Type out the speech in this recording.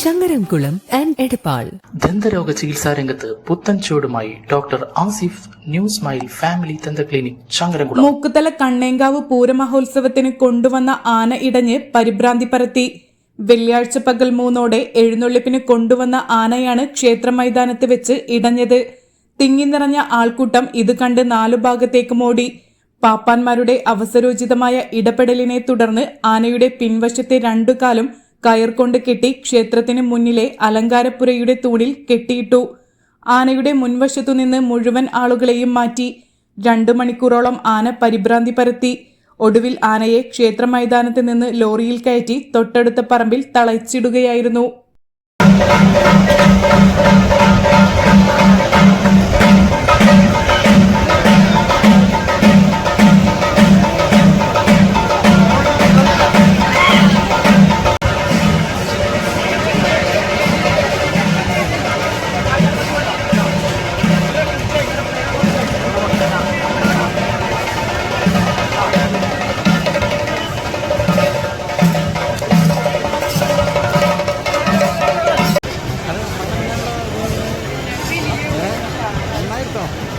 Changaramkulam and Edappal. ദന്തരോഗ ചികിത്സാ രംഗത്ത് പുത്തൻ ചൂടുമായി doctor Asif new smile family ദന്ത ക്ലിനിക് ചങ്ങരംകുളം. മൂക്കുതല കണ്ണേങ്കാവ് പൂരമഹോത്സവത്തിന് കൊണ്ടുവന്ന ആന ഇടഞ്ഞ് പരിഭ്രാന്തി പരത്തി. വെള്ളിയാഴ്ച പകൽ മൂന്നോടെ എഴുന്നള്ളിപ്പിന് കൊണ്ടുവന്ന ആനയാണ് ക്ഷേത്ര മൈതാനത്ത് വെച്ച് ഇടഞ്ഞത്. തിങ്ങി നിറഞ്ഞ ആൾക്കൂട്ടം ഇത് കണ്ട് നാലു ഭാഗത്തേക്കും ഓടി പാപ്പാന്മാരുടെ അവസരോചിതമായ ഇടപെടലിനെ തുടർന്ന് ആനയുടെ പിൻവശത്തെ രണ്ടു കാലും കയർ കൊണ്ട് കെട്ടി ക്ഷേത്രത്തിന് മുന്നിലെ അലങ്കാരപ്പുരയുടെ തൂണിൽ കെട്ടിയിട്ടു. ആനയുടെ മുൻവശത്തുനിന്ന് മുഴുവൻ ആളുകളെയും മാറ്റി രണ്ടു മണിക്കൂറോളം ആന പരിഭ്രാന്തി പരത്തി. ഒടുവിൽ ആനയെ ക്ഷേത്ര മൈതാനത്ത് നിന്ന് ലോറിയിൽ കയറ്റി തൊട്ടടുത്ത പറമ്പിൽ തളച്ചിടുകയായിരുന്നു. Perfecto.